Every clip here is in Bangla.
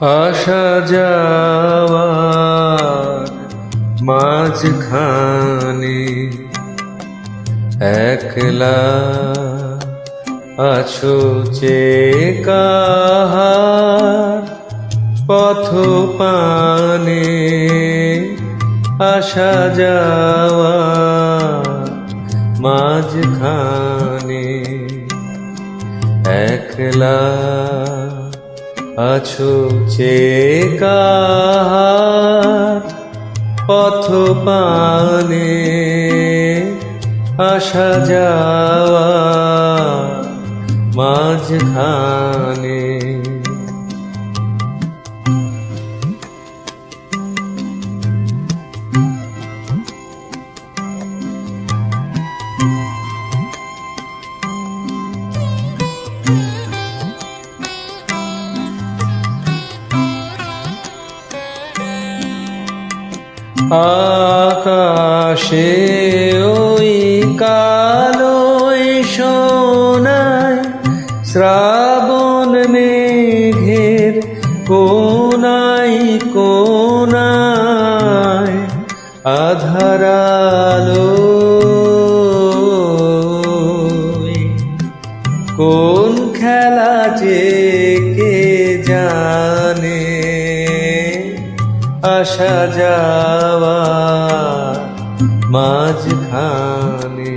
আসা যাওয়ার মাঝখানে একলা আছো যে কাহার পথ পানে। আসা যাওয়া মাঝখানে একলা আছো যে পথ পানে আসা যাওয়া মাঝখানে। আকাশে ওই কালোই সোনায় শ্রাবণ মেঘের কোনাই কোনায় আধারালো কোন খেলা যে কে জানে? আসা যাওয়া মাঝখানে।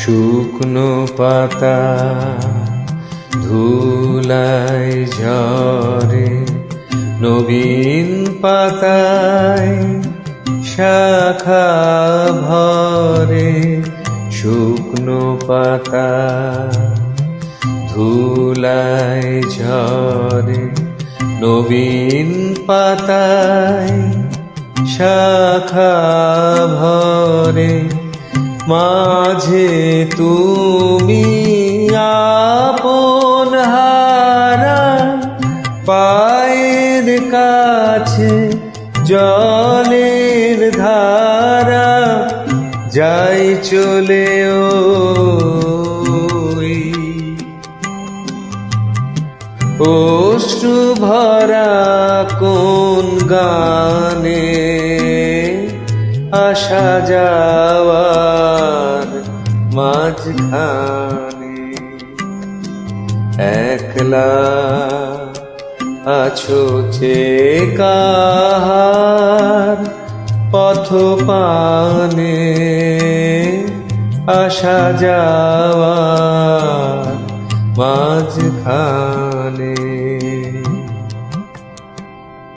শুকনো পাতা ধুলাই ঝরে নবীন পাতায় শাখা ভরে শুকনো পাতা ধুলাই ঝরে নবীন পাতায় শাখা ভরে মাঝে তুমি আপন কাছে জলের ধারা যাই চলে অশ্রু ভরা কোন গানে আসা যাওয়ার মাঝখানে একলা আছো যে কাহার পথ পানে আসা যাওয়া মাঝখানে